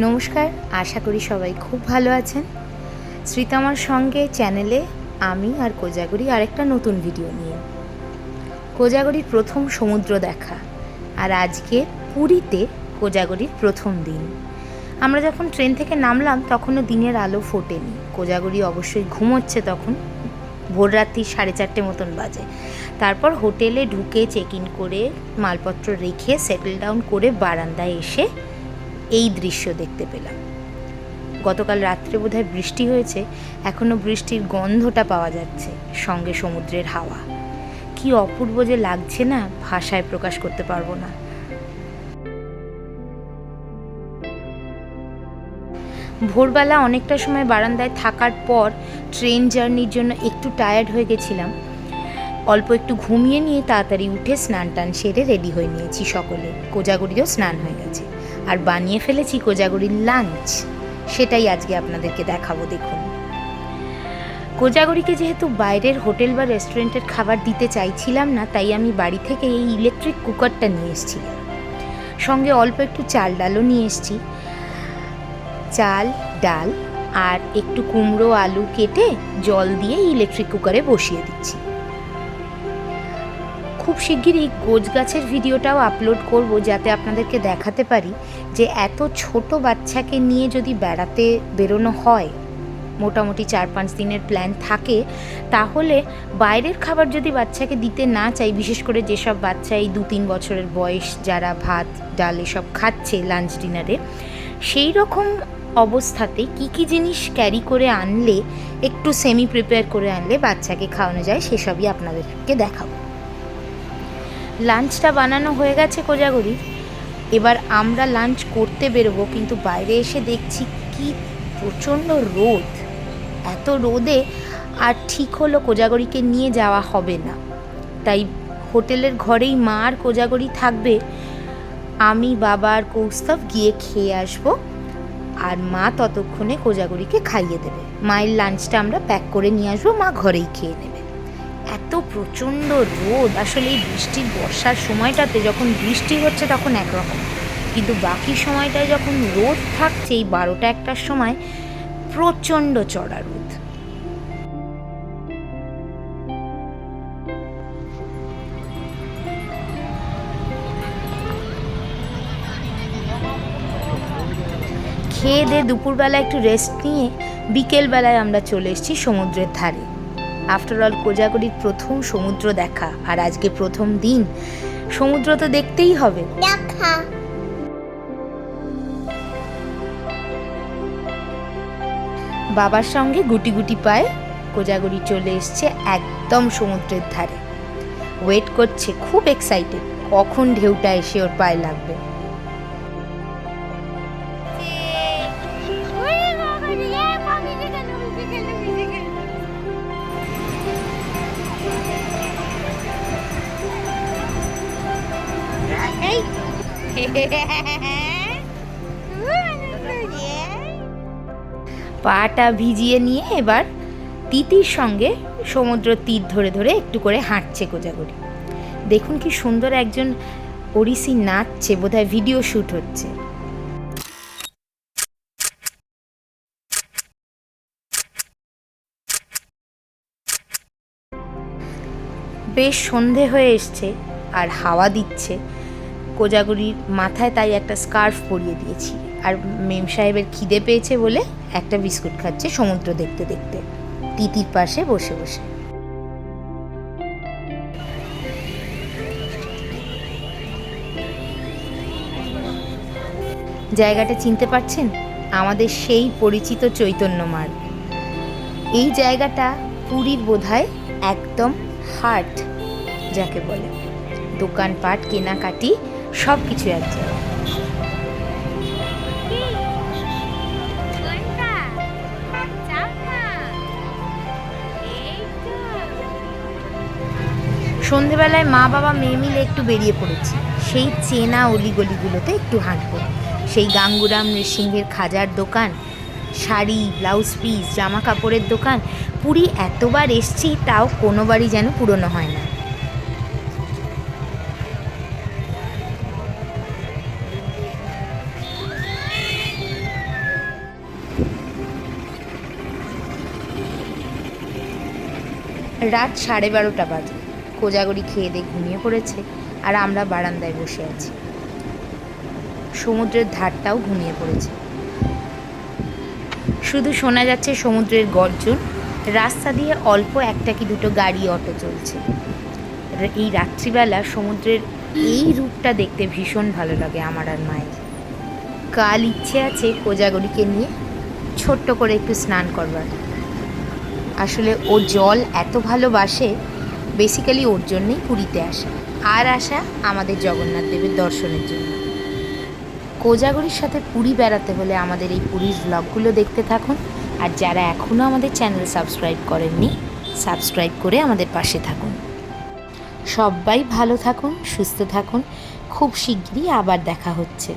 নমস্কার, আশা করি সবাই খুব ভালো আছেন। শ্রীতামার সঙ্গে চ্যানেলে আমি আর কোজাগরি আরেকটা নতুন ভিডিও নিয়ে। কোজাগরির প্রথম সমুদ্র দেখা আর আজকে পুরীতে কোজাগরির প্রথম দিন। আমরা যখন ট্রেন থেকে নামলাম, তখনও দিনের আলো ফোটেনি। কোজাগরি অবশ্যই ঘুমোচ্ছে তখন ভোর রাত্রি সাড়ে চারটে মতন বাজে। তারপর হোটেলে ঢুকে চেক ইন করে মালপত্র রেখে সেটেল ডাউন করে বারান্দায় এসে এই দৃশ্য দেখতে পেলাম। গতকাল রাত্রে বোধহয় বৃষ্টি হয়েছে এখনও বৃষ্টির গন্ধটা পাওয়া যাচ্ছে, সঙ্গে সমুদ্রের হাওয়া। কি অপূর্ব যে লাগছে না, ভাষায় প্রকাশ করতে পারব না। ভোরবেলা অনেকটা সময় বারান্দায় থাকার পর ট্রেন জার্নির জন্য একটু টায়ার্ড হয়ে গেছিলাম। অল্প একটু ঘুমিয়ে নিয়ে তাড়াতাড়ি উঠে স্নান টান সেরে রেডি হয়ে নিয়েছি সকলে। কোজাগরিরও স্নান হয়ে গেছে। আর বানিয়ে ফেলেছি কোজাগরির লাঞ্চ। সেটাই আজকে আপনাদেরকে দেখাবো, দেখুন। কোজাগরিকে যেহেতু বাইরের হোটেল বা রেস্টুরেন্টের খাবার দিতে চাইছিলাম না, তাই আমি বাড়ি থেকে এই ইলেকট্রিক কুকারটা নিয়ে এসেছিলাম সঙ্গে অল্প একটু চাল ডালও নিয়ে এসেছি। চাল, ডাল আর একটু কুমড়ো, আলু কেটে জল দিয়ে ইলেকট্রিক কুকারে বসিয়ে দিচ্ছি। খুব শিগগিরই গোছ গাছের ভিডিওটাও আপলোড করব যাতে আপনাদেরকে দেখাতে পারি যে এত ছোট বাচ্চাকে নিয়ে যদি বেড়াতে বেরোনো হয়, মোটামুটি চার পাঁচ দিনের প্ল্যান থাকে, তাহলে বাইরের খাবার যদি বাচ্চাকে দিতে না চাই, বিশেষ করে যেসব বাচ্চা এই দু তিন বছরের বয়স, যারা ভাত, ডাল এসব খাচ্ছে লাঞ্চ ডিনারে সেই রকম অবস্থাতে কি কি জিনিস ক্যারি করে আনলে, একটু সেমি প্রিপেয়ার করে আনলে বাচ্চাকে খাওয়ানো যায়, সেসবই আপনাদেরকে দেখাবো। লাঞ্চটা বানানো হয়ে গেছে কোজাগরি। এবার আমরা লাঞ্চ করতে বেরোবো, কিন্তু বাইরে এসে দেখছি কি প্রচণ্ড রোদ। এত রোদে আর ঠিক হলো কোজাগরিকে নিয়ে যাওয়া হবে না। তাই হোটেলের ঘরেই মা আর কোজাগরি থাকবে। আমি, বাবা আর কৌস্তব গিয়ে খেয়ে আসব আর মা ততক্ষণে কোজাগরিকে খাইয়ে দেবে। মায়ের লাঞ্চটা আমরা প্যাক করে নিয়ে আসব, মা ঘরেই খেয়ে নেবে। এত প্রচণ্ড রোদ। আসলে এই বৃষ্টির বর্ষার সময়টাতে যখন বৃষ্টি হচ্ছে তখন একরকম। কিন্তু বাকি সময়টায় যখন রোদ থাকছে, এই বারোটা একটার সময় প্রচণ্ড চড়া রোদ। খেয়ে দিয়ে দুপুরবেলা একটু রেস্ট নিয়ে বিকেলবেলায় আমরা চলে এসেছি সমুদ্রের ধারে। আফটার অল কোজাগরির প্রথম সমুদ্র দেখা। আর আজকে প্রথম দিন। সমুদ্র তো দেখতেই হবে। দেখা। বাবার সঙ্গে গুটি গুটি পায়ে কোজাগরি চলে এসছে একদম সমুদ্রের ধারে। ওয়েট করছে খুব এক্সাইটেড কখন ঢেউটা এসে ওর পায়ে লাগবে? পাটা ভিজিয়ে নিয়ে এবার তিতির সঙ্গে সমুদ্র তীর ধরে ধরে একটু করে হাঁটছে কোজাগরি। দেখুন কি সুন্দর একজন ওড়িশি নাচছে, বোধহয় ভিডিও শ্যুট হচ্ছে। বেশ সন্ধে হয়ে এসছে আর হাওয়া দিচ্ছে। কোজাগরির মাথায় তাই একটা স্কার্ফ পরিয়ে দিয়েছি। আর মেম সাহেবের খিদে পেয়েছে বলে একটা বিস্কুট খাচ্ছে সমুদ্র দেখতে দেখতে। তিতির পাশে বসে বসে। জায়গাটা চিনতে পারছেন? আমাদের সেই পরিচিত চৈতন্য মার্গ। এই জায়গাটা পুরীর বোধহয় একদম হার্ট, যাকে বলে। দোকানপাট, কেনাকাটি সব কিছু এক সন্ধেবেলায় মা বাবা মেয়ে মিলে একটু বেরিয়ে পড়েছি। সেই চেনা অলিগলিগুলোতে একটু হাঁটবো। সেই গাঙ্গুরাম নৃসিংহের খাজার দোকান, শাড়ি, ব্লাউজ পিস জামা কাপড়ের দোকান, পুরী এতবার এসছি, তাও কোনোবারই যেন পুরনো হয় না। রাত সাড়ে বারোটা বাজে। কোজাগরি খেয়ে দিয়ে ঘুমিয়ে পড়েছে আর আমরা বারান্দায় বসে আছি। সমুদ্রের ধারটাও ঘুমিয়ে পড়েছে। শুধু শোনা যাচ্ছে সমুদ্রের গর্জন, রাস্তা দিয়ে অল্প একটা কি দুটো গাড়ি, অটো চলছে। এই রাত্রিবেলা সমুদ্রের এই রূপটা দেখতে ভীষণ ভালো লাগে আমার আর মায়ের। কাল ইচ্ছে আছে কোজাগরিকে নিয়ে ছোট্ট করে একটু স্নান করবার। আসলে ও জল এত ভালোবাসে বেসিক্যালি ওর জন্যই পুরীতে আসা। আর আসা আমাদের জগন্নাথ দেবের দর্শনের জন্য। কোজাগরির সাথে পুরী বেড়াতে হলে আমাদের এই পুরীর ব্লগগুলো দেখতে থাকুন। আর যারা এখনও আমাদের চ্যানেল সাবস্ক্রাইব করেননি সাবস্ক্রাইব করে আমাদের পাশে থাকুন। সবাই ভালো থাকুন, সুস্থ থাকুন। খুব শিগগিরই আবার দেখা হচ্ছে।